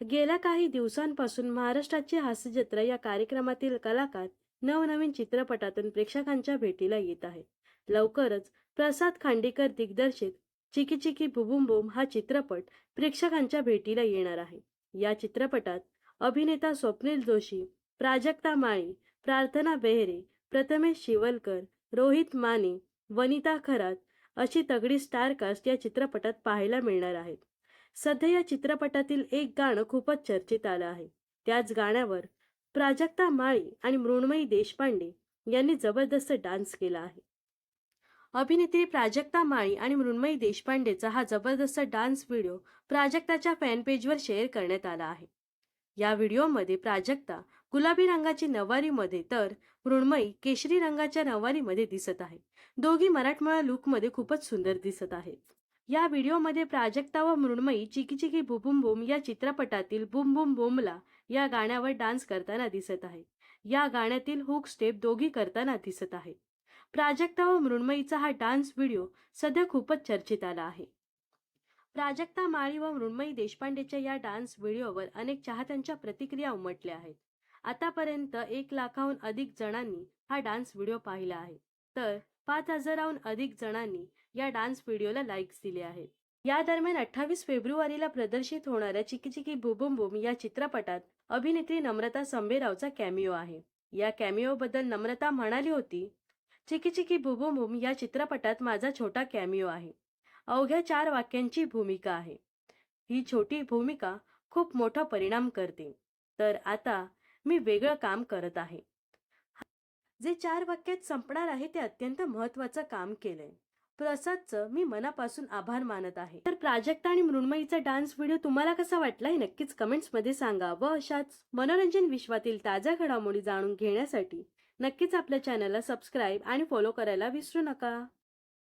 गेल्या काही दिवसांपासून महाराष्ट्राची हास्यजत्रा या कार्यक्रमातील कलाकार नवनवीन चित्रपटातून प्रेक्षकांच्या भेटीला येत आहेत. लवकरच प्रसाद खांडेकर दिग्दर्शित चिकी चिकी बुबुम बुम हा चित्रपट प्रेक्षकांच्या भेटीला येणार आहे. या चित्रपटात अभिनेता स्वप्नील जोशी प्राजक्ता माळी प्रार्थना बेहरे प्रथमेश शिवलकर रोहित माने वनिता खरात अशी तगडी स्टारकास्ट या चित्रपटात पाहायला मिळणार आहेत. सध्या या चित्रपटातील एक गाणं खूपच चर्चेत आलं आहे. त्याच गाण्यावर प्राजक्ता माळी आणि मृण्मयी देशपांडे यांनी जबरदस्त डान्स केला आहे. अभिनेत्री प्राजक्ता माळी आणि मृण्मयी देशपांडेचा हा जबरदस्त डान्स व्हिडिओ प्राजक्ताच्या फॅन पेजवर शेअर करण्यात आला आहे. या व्हिडिओमध्ये प्राजक्ता गुलाबी रंगाची नवारीमध्ये तर मृण्मयी केशरी रंगाच्या नवारीमध्ये दिसत आहे. दोघी मराठमोळा लुकमध्ये खूपच सुंदर दिसत आहेत. या व्हिडिओमध्ये प्राजक्ता व मृण्मयी चिकी चिकी बुबुम बुम या चित्रपटातील बुम बुम बुमला या गाण्यावर डान्स करताना दिसत आहे. या गाण्यातील हुक स्टेप दोघी करताना दिसत आहे. प्राजक्ता व मृण्मयीचा हा डान्स व्हिडिओ सध्या खूपच चर्चेत आला आहे. प्राजक्ता माळी व मृण्मयी देशपांडेच्या या डान्स व्हिडिओवर अनेक चाहत्यांच्या प्रतिक्रिया उमटल्या आहेत. आतापर्यंत एक लाखाहून अधिक जणांनी हा डान्स व्हिडिओ पाहिला आहे. तर पाच हजाराहून अधिक जणांनी या डान्स व्हिडिओला लाईक्स दिले आहेत. या दरम्यान अठ्ठावीस फेब्रुवारीला प्रदर्शित होणाऱ्या चिकी चिकी बुबुम बुम या चित्रपटात अभिनेत्री नम्रता संभेरावचा कॅमिओ आहे. या कॅमिओ बद्दल नम्रता म्हणाली होती चिकी चिकी बुबुम बुम या चित्रपटात माझा छोटा कॅमिओ आहे. अवघ्या चार वाक्यांची भूमिका आहे. ही छोटी भूमिका खूप मोठा परिणाम करते. तर आता मी वेगळं काम करत आहे. जे चार वाक्यात संपणार आहे ते अत्यंत महत्वाचं काम केलंय. प्रसादचं मी मनापासून आभार मानत आहे. तर प्राजक्ता आणि मृण्मयीचा डान्स व्हिडिओ तुम्हाला कसा वाटला हे नक्कीच कमेंट्समध्ये सांगा व अशाच मनोरंजन विश्वातील ताज्या घडामोडी जाणून घेण्यासाठी नक्कीच आपल्या चॅनलला सबस्क्राईब आणि फॉलो करायला विसरू नका.